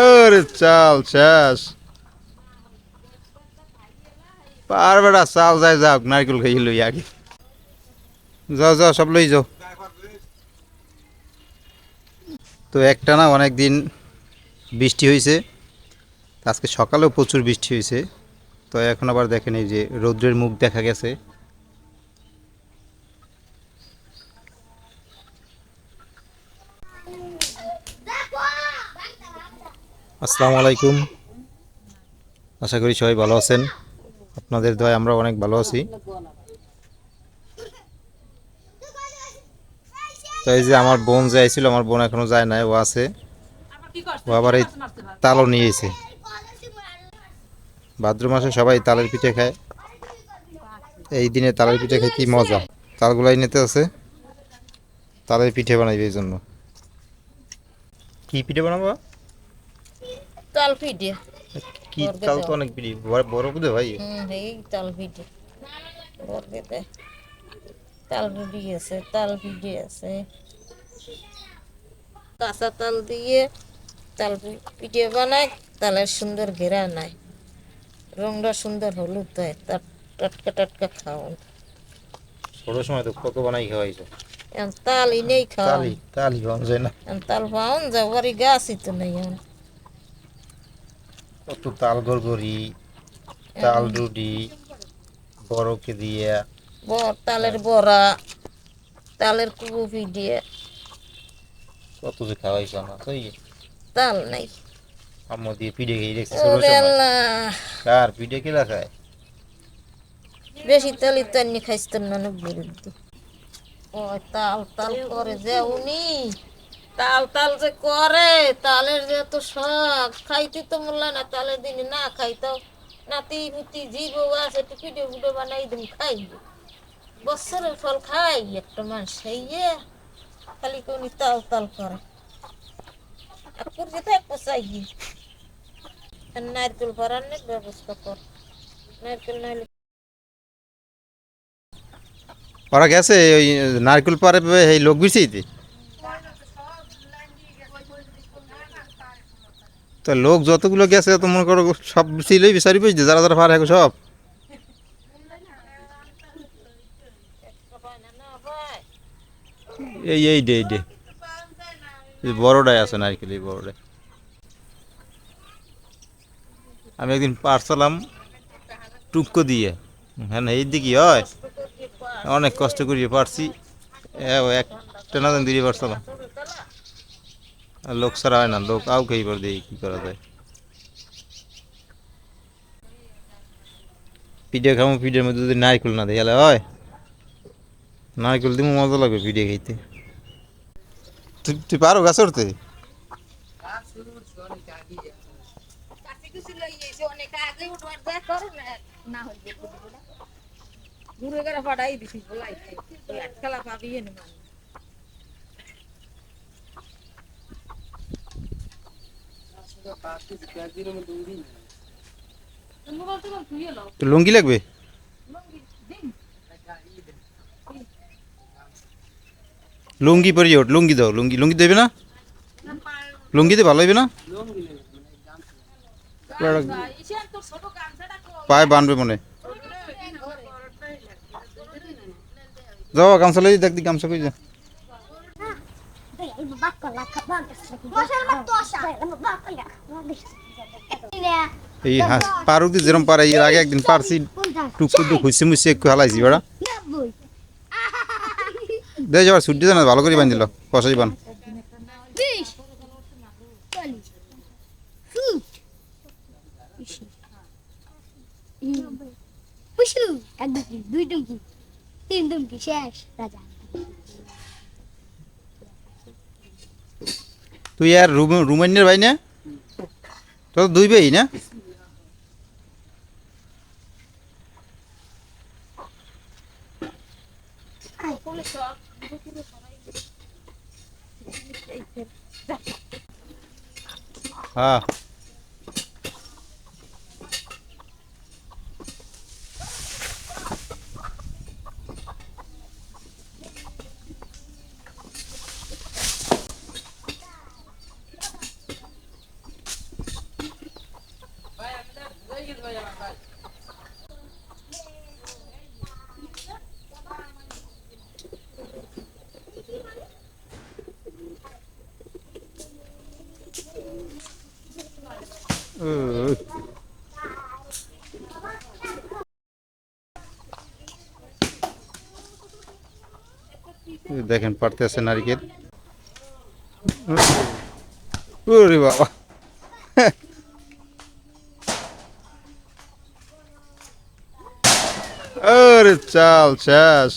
আরে চাল শেষ। পারবে না, চাল যাই যাও নারকেল খাই লই আগে। যাও যাও, সব লই যাও। তো একটা না, অনেক দিন বৃষ্টি হয়েছে আজকে সকালেও প্রচুর বৃষ্টি হয়েছে তো এখন আবার দেখেন এই যে রৌদ্রের মুখ দেখা গেছে। আসসালামু আলাইকুম। আশা করি সবাই ভালো আছেন। আপনাদের দয় আমরা অনেক ভালো আছি। তো এই যে আমার বোন যে আইছিল, আমার বোন এখনও যায় নাই, ও আছে। ও আবার এই তালও নিয়েছে ভাদ্র মাসে সবাই তালের পিঠে খায়। এই দিনে তালের পিঠে খাই কি মজা। তালগুলাই নিতে আছে। তালের পিঠে বানাইবে এই জন্য। কি পিঠে বানাবো? তাল পিঠে। কি তাল তো অনেক পিঠে বড় বড় বুঝে ভাই। এই তাল পিঠে। বরগেতে তাল পিঠে আছে তাল পিঠে আছে। কাঁচা তাল দিয়ে তাল পিঠে বানায় তালের সুন্দর ঘেরা নাই। রংটা সুন্দর হলুদ হয় তার টাটকা টাটকা খাওয়ান। ছোট সময় তো কত বানাই খাওয়াইছো? তাল এনেই খাওয়ান। তালি তালি যায় না। তাল পাওন যা বাড়ি গাছই তো নেই কত তাল গরগরি তাল রুটি বড়কে দিয়ে। বর তালের বড়া তালের কুবু দিয়ে। কত যে খাওয়াইছো না তো তাল নাই। আম্মু দিয়ে পিঠে খেয়ে দেখছি কার পিঠে কে খায়? বেশি তালি তান্নি খাইতেন না অনেক বিরুদ্ধে ও তাল তাল করে যে উনি তাল তাল যে করে, তালের যে এত শখ খাইতে তো মূল্য না তালের দিনে না খাইতো নাতি পুতি জীব আছে, একটু পিঠে বানাই দিন খাই বছরের ফল খাই, একটা মানুষ সেই খালি কোনি তাল তাল করে। আর করতে থাকব চাই নারকেল ভরানোর ব্যবস্থা কর। নারকেল নাহলে ওরা গেছে, ওই নারকেল পারে এই লোক বিছিয়েতে তো লোক যতগুলো গেছে, তো মনে করো সব ছিলই বিচারি পেয়েছে যারা যারা এখন সব। এই এই ডে এই ডে বড়টাই আছে নারকেল, এই বড়টাই। আমি একদিন পারছিলাম টুকো দিয়ে। হ্যাঁ এই দিকে হয়? অনেক কষ্ট করিয়ে পারছি। একটা না দিয়ে পারছিলাম। লোক ছাড়া হয় না লোক আও খেয়ে পর দিয়ে কি করা যায়। পিঠে খাব পিঠের মধ্যে যদি নারকেল না দেয় হয়। নারকেল দিমু মজা লাগবে পিঠে খাইতে। তুই তুই পারো গাছ উঠতে ঘুরে গেলে ফাটাই দিছি বলাইতে ওই আটকালা পাবি এনে মানে তো লুঙ্গি লাগবে লুঙ্গি পরি ওঠ লুঙ্গি দাও লুঙ্গি লুঙ্গি দেবে না লুঙ্গিতে ভালো হইবে না পায়ে বানবে মনে যাও গামছা লই দেখ দি গামছা কই যা এই হাঁস পারুক দি যেরকম পারে এর আগে একদিন পারছি টুক টুক খুঁজছে মুছে একটু হালাইছি বেড়া দে যাবার ছুটি না ভালো করে বান্ধিল কষাই বান দুই টুমকি তিন টুমকি শেষ রাজা তুই আর রুমানিয়ার ভাই না? তো দুই ভাই না? হ্যাঁ ওই। এই দেখেন, পারতেছে নারিকেল। ওরে বাবা। আরে চাল শেষ।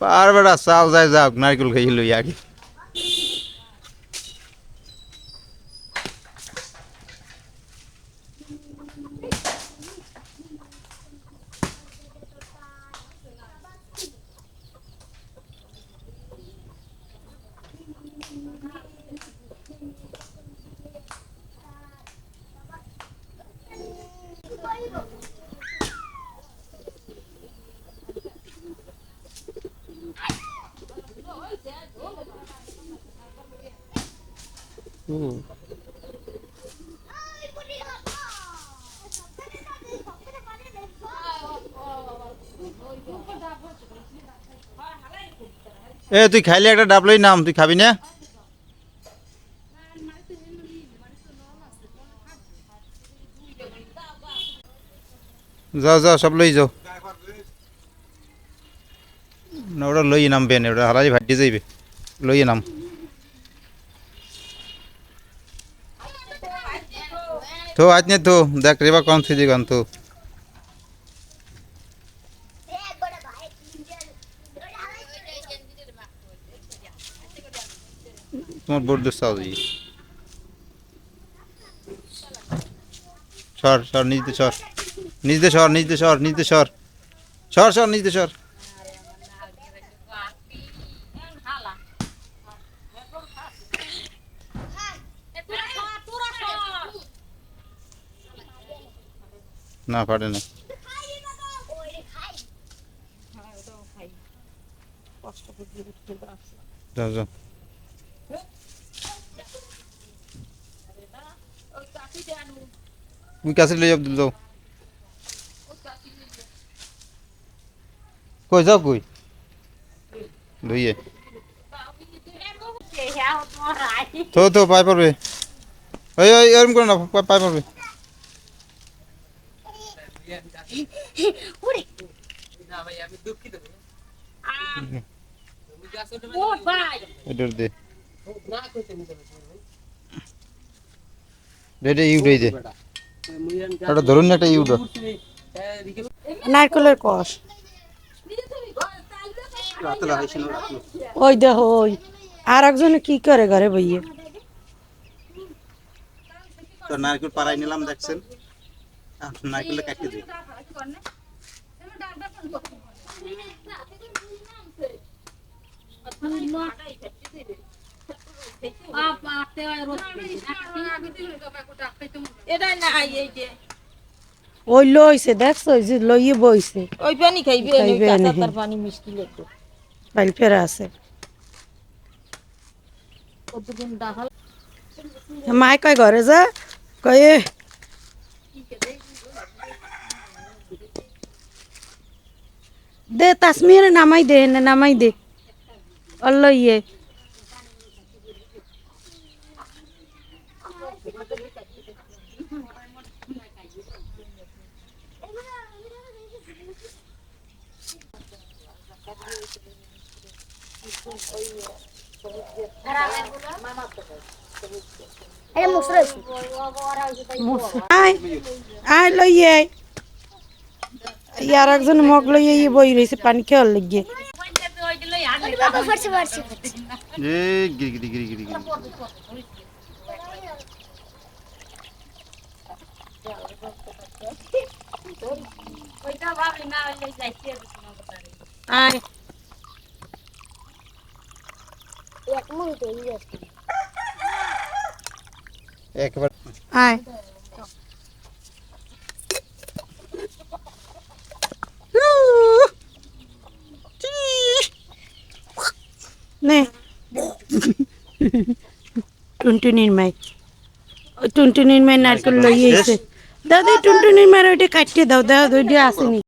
পারবে না, চাল যাই যাক, নারকেল খাই লই আগে। এ তুই খাইলে একটা ডাবলই নাম তুই খাবি না যাও যাও সব লই যাও না ওটা লই নামবে না ওটা হারাই ভাটি যাইবে লই নাম তো আজ নে তো, দেখ রেবা কোন থুই দিগান তো। তোমার বোর্ড দোষ চাও সর সর নিজ দে সর। নিজ দে সর নিজ দে সর নিজ দে সর। সর সর নিজ দে সর। না, পারে না। যাও যাও। ওই কাছে লই আব্দুল যাও। কই যাও কই? লইয়ে। তো তো পাই পারবে ওই ওই এরকম করে না পাই পারবে এটার দে। এটা ইউটাই দে ওটা ধরুন না একটা ইউটা নারকেলের কষ। ওই দেখো ওই। আর একজনে কি করে ঘরে বইয়ে? তো নারকেল পাড়াই নিলাম দেখছেন? নারকেলটা কাটিয়ে দিই। না ওই লইছে দেখছ? ওই যে লইয়ে বইছে। ওই পানি খাইবে ওই খাইবে তার পানি মিষ্টি লাগবে বাইল ফেরা আছে। মাই কয় ঘরে যা? কয়ে দে তাসমির নামাই দে নামাই দে। অল্লো ইয়ে। আয় আয় লইয়ে আয় ইয়ার একজন মগ লইয়ে ইয়ে বই রয়েছে পানি খেয়ার লাগিয়ে বাবা ফারছে ফারছে এ গিরি গিরি গিরি গিরি গিরি আয় এক মুহূর্তে হয়ে নে। টুনটুনির মাই। টুনটুনির মেয়ে নারকেল লই আইছে দাদা টুনটুনির মেয়ের ওইটা কাটিয়ে দাও দাদা ওইটা আসেনি।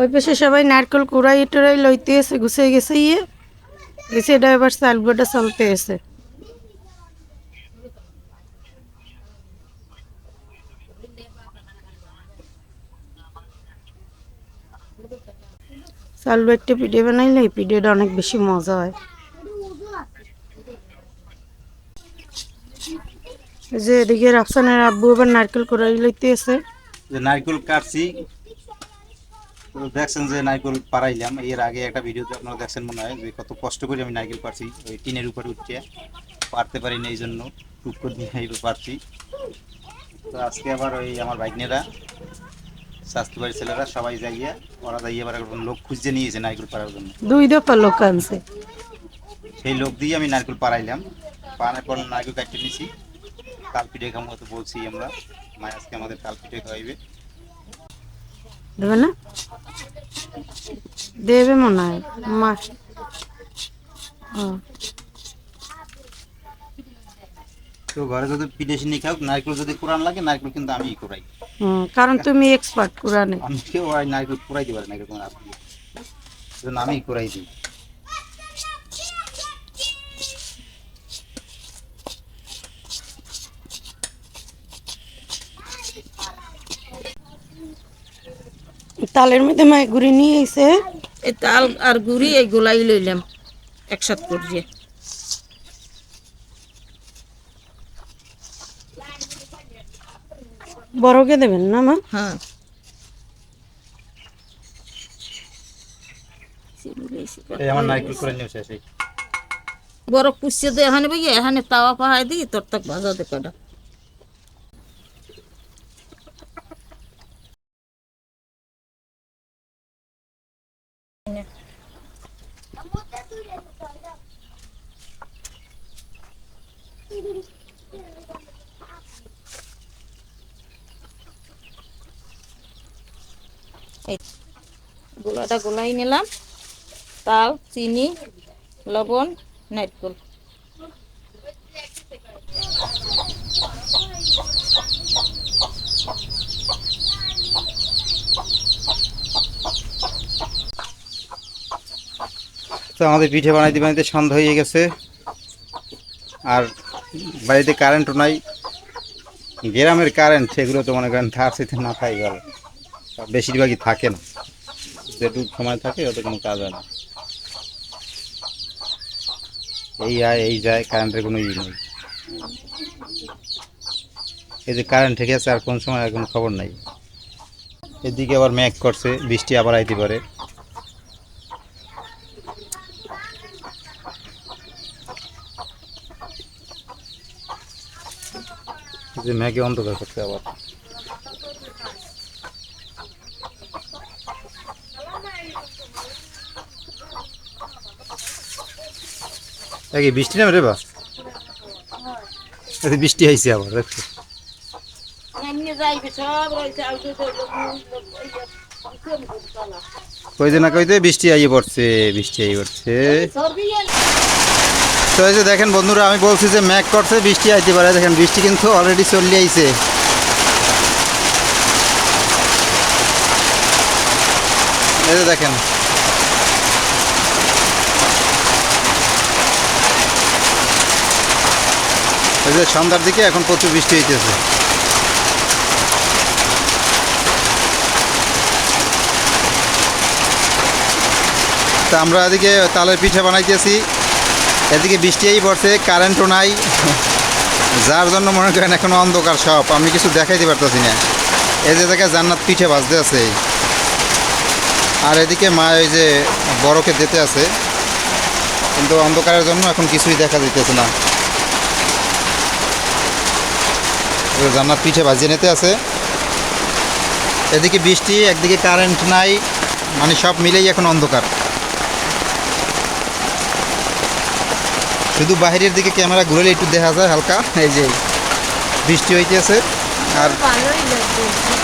ওই পাশে সবাই নারকেল কুড়াই টুড়াই লইতে এসে গুছিয়ে গেছে ইয়ে। গেছে এটা এবার সালবোটা চলতে এসে। চালু একটা পিঠে বানাইলে এই পিঠেটা অনেক বেশি মজা হয়। যে এদিকে রাফসানের আব্বু এবার নারকেল কুড়াই লইতে এসে যে নারকেল কাটছি দেখছেন যে নারকেল পাড়াইলাম। এর আগে একটা ভিডিওতে আপনারা দেখছেন মনে হয় যে কত কষ্ট করে আমি নারকেল পারছি ওই টিনের উপরে উঠছে। পারতে পারি না এই জন্য, টুকরো দিয়ে পারছি তো আজকে আবার ওই আমার বাইকনেরা স্বাস্থ্য বাড়ির ছেলেরা সবাই যাইয়ে ওরা যাইয়ে আবার এখন লোক খুঁজতে নিয়েছে নারকেল পাড়ার জন্য। দুই দফা লোক আনছে। সেই লোক দিয়ে আমি নারকেল পাড়াইলাম। পাড়ানোর পর নারকেল কাটতে নিয়েছি কাল পিঠে খামো তো বলছি আমরা মায় আজকে আমাদের কাল পিঠে খাওয়াইবে। দেবে না? দেবে মনে হয় মা। ও, তো ঘরে যদি পিঠে সিনি খাও নারকেল যদি কোরআন লাগে নারকেল কিন্তু আমিই কোরাই। কারণ তুমি এক্সপার্ট কোরআনে। আমি কেউ আর নারকেল না এরকম আপনি সেজন্য আমিই কোরাই দিই। তালের মধ্যে মায় ঘুরে নিয়ে এসে এই তাল আর গুড়ি এই গোলাই লইলাম একসাথ করিয়ে। বড়কে দেবেন না মা? হ্যাঁ। আমার নারকেল কোরাই নিয়ে শেষ এই। বড় কুচিয়ে দে এখানে ভাই এখানে তাওয়া পাহাড় দিই তোর তাক ভাজা দে কটা গোলাটা গোলাই নিলাম। তাল, চিনি, লবণ, নারকেল। তো আমাদের পিঠে বানাইতে বানাইতে সন্ধ্যা হয়ে গেছে। আর বাড়িতে কারেন্টও নাই। গ্রামের কারেন্ট সেগুলো তো মনে করেন থাকছে না থাকে গেল বেশিরভাগই থাকে না। যেটুকু সময় থাকে, ওতে কোনো কাজ হয় না। এই আয়, এই যায় কারেন্টের কোনো ই নেই। এই যে কারেন্ট থেকে আছে, আর কোন সময় আর কোনো খবর নাই। এদিকে আবার ম্যাক করছে, বৃষ্টি আবার আইতে পারে। যে মেঘে অন্ধকার করছে আবার। এই বৃষ্টি নামে রে বা বৃষ্টি আইছে আবার দেখছ কইতে না কইতে বৃষ্টি আইয়ে পড়ছে বৃষ্টি আইয়ে পড়ছে। তো এই যে দেখেন বন্ধুরা আমি বলছি যে ম্যাক করছে বৃষ্টি আইতে পারে। দেখেন বৃষ্টি কিন্তু অলরেডি চলে আইছে। এই যে দেখেন এই যে সন্ধ্যার দিকে এখন প্রচুর বৃষ্টি হইতেছে। তা আমরা এদিকে তালের পিঠা বানাইতেছি। এদিকে বৃষ্টি বৃষ্টিই পড়ছে, কারেন্টও নাই। যার জন্য মনে করেন এখনও অন্ধকার সব, আমি কিছু দেখাইতে পারতেছি না। এই যে জায়গায় জান্নাত পিঠে বাজতে আছে। আর এদিকে মা ওই যে বড়কে যেতে আছে। কিন্তু অন্ধকারের জন্য এখন কিছুই দেখা যাইতেছে না। ওই পিঠে ভাজিয়ে নিতে আছে। এদিকে বৃষ্টি একদিকে কারেন্ট নাই মানে সব মিলেই এখন অন্ধকার। শুধু বাহিরের দিকে ক্যামেরা ঘুরলে একটু দেখা যায় হালকা এই যে বৃষ্টি হইতেছে। আর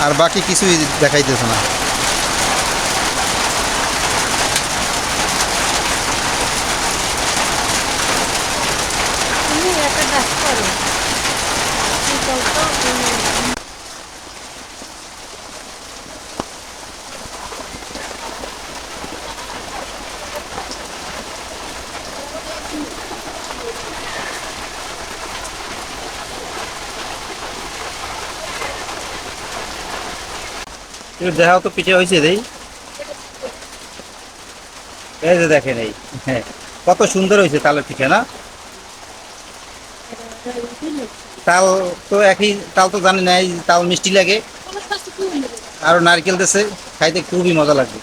আর বাকি কিছুই দেখাইতেছে না। একটু তো হয়েছে এই যে দেখেন এই হ্যাঁ কত সুন্দর হয়েছে তালের পিঠে, না? তাল তো একই, তাল তো জানি না তাল মিষ্টি লাগে। আর নারকেল দেশে খাইতে খুবই মজা লাগবে।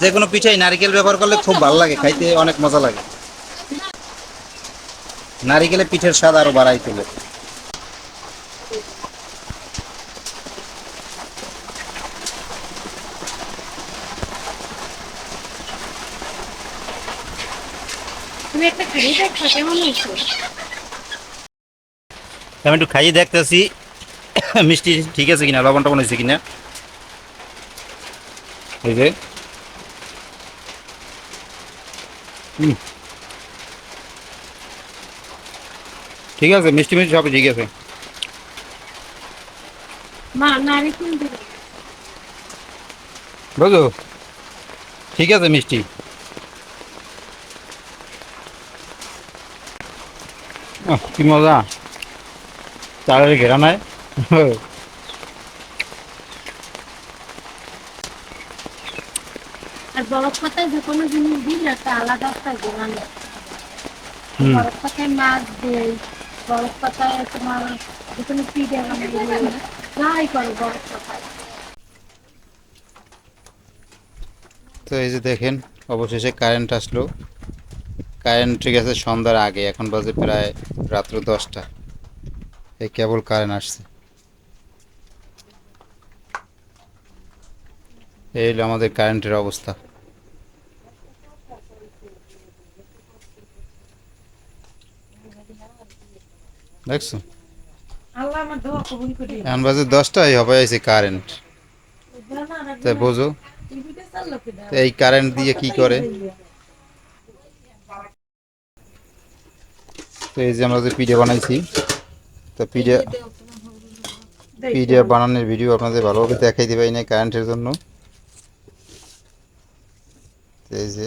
যে কোনো পিঠাই নারকেল ব্যবহার করলে খুব ভালো লাগে, খাইতে অনেক মজা লাগে। নারিকেলের পিঠের স্বাদ আরও বাড়াই তোলে তুমি একটা খালি দেখো কেমন হয়েছে আমি একটু খাইয়ে দেখতেছি। মিষ্টি ঠিক আছে কিনা লবণ টবণ হয়েছে কিনা? এই যে। ঠিক আছে মিষ্টি মিষ্টি সবই ঠিক আছে। বুঝো? ঠিক আছে মিষ্টি। কি মজা। চালের ঘেরা নাই? আর বরফ পাতায় যে কোনো জিনিস দিলে একটা আলাদা একটা গোড়ান হুম। বরফ পাতায় মাছ দেয় বরফ পাতায় তোমার যে কোনো পিঠে যাই করে বরফ পাতায় তো এই যে দেখেন অবশেষে কারেন্ট আসলো। কারেন্ট ঠিক আছে সন্ধ্যার আগে এখন বাজে প্রায় রাত্র দশটা। এই কেবল কারেন্ট আসছে। এই হলো আমাদের কারেন্টের অবস্থা। দেখছ? এখন বাজে দশটাই হবে আছে কারেন্ট। তাই বোঝো। এই কারেন্ট দিয়ে কি করে? তো এই যে আমরা যে পিডিয়া বানাইছি, তো পিডিয়া পিডিয়া বানানোর ভিডিও আপনাদের ভালোভাবে দেখাই দেবে না কারেন্টের জন্য। এই যে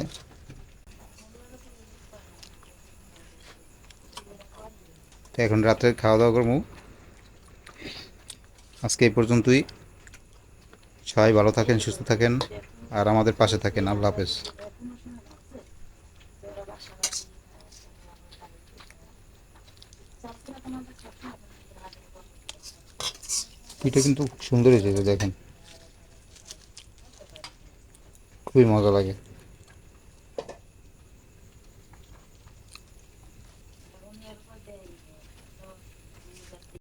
এখন রাত্রে খাওয়া দাওয়া করব। আজকে এই পর্যন্তই। সবাই ভালো থাকেন, সুস্থ থাকেন, আর আমাদের পাশে থাকেন। আল্লাহ হাফেজ। এটা কিন্তু সুন্দর হয়েছে দেখেন। খুবই মজা লাগে।